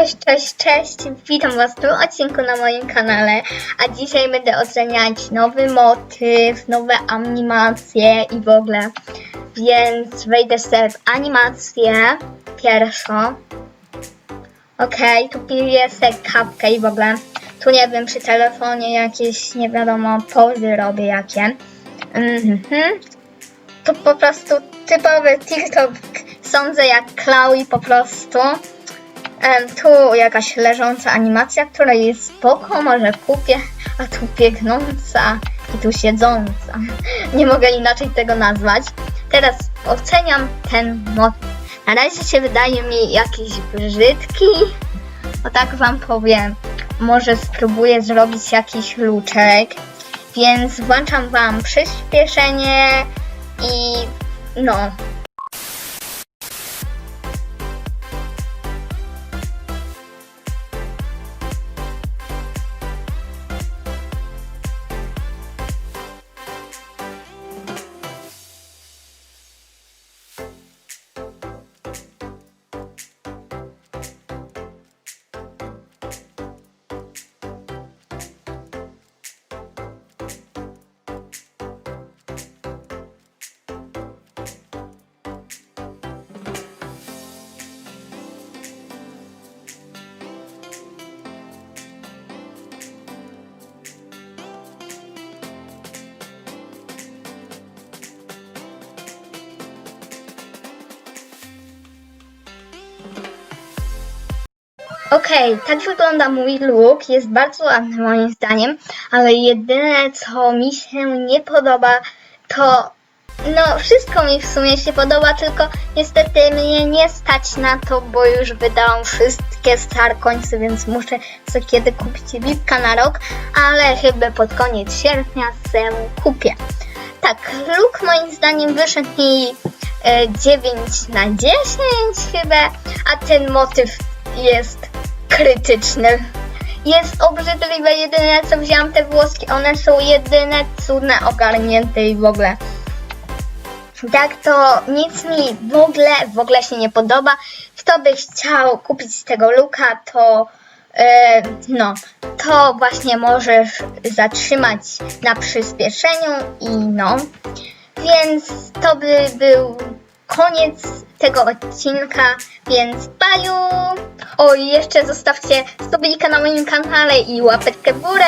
Cześć, cześć, cześć! Witam Was w tym odcinku na moim kanale, a dzisiaj będę oceniać nowy motyw, nowe animacje i w ogóle. Więc wejdę sobie w animację pierwszą. Okej, tu piję sobie kapkę i w ogóle. Tu nie wiem, przy telefonie jakieś, nie wiadomo, pozy robię jakie. Mhm. To po prostu typowy TikTok, sądzę jak Chloe po prostu. Tu jakaś leżąca animacja, która jest spoko, może kupię, a tu biegnąca i tu siedząca. Nie mogę inaczej tego nazwać. Teraz oceniam ten motyw. Na razie się wydaje mi jakiś brzydki. O tak wam powiem. Może spróbuję zrobić jakiś luczek. Więc włączam wam przyspieszenie i no, Okej, tak wygląda mój look. Jest bardzo ładny moim zdaniem, ale jedyne co mi się nie podoba to. No, wszystko mi w sumie się podoba, tylko niestety mnie nie stać na to, bo już wydałam wszystkie star końce, więc muszę co kiedy kupić lipka na rok, ale chyba pod koniec sierpnia se kupię. Tak, look moim zdaniem wyszedł mi e, 9 na 10 chyba, a ten motyw jest krytyczny. Jest obrzydliwe, jedyne co wzięłam te włoski, one są jedyne cudne, ogarnięte i w ogóle. Tak to nic mi w ogóle, w ogóle się nie podoba. Kto by chciał kupić tego luka, to e, no, to właśnie możesz zatrzymać na przyspieszeniu i no. Więc to by był koniec tego odcinka, więc baju! O, i jeszcze zostawcie subika na moim kanale i łapeczkę w górę!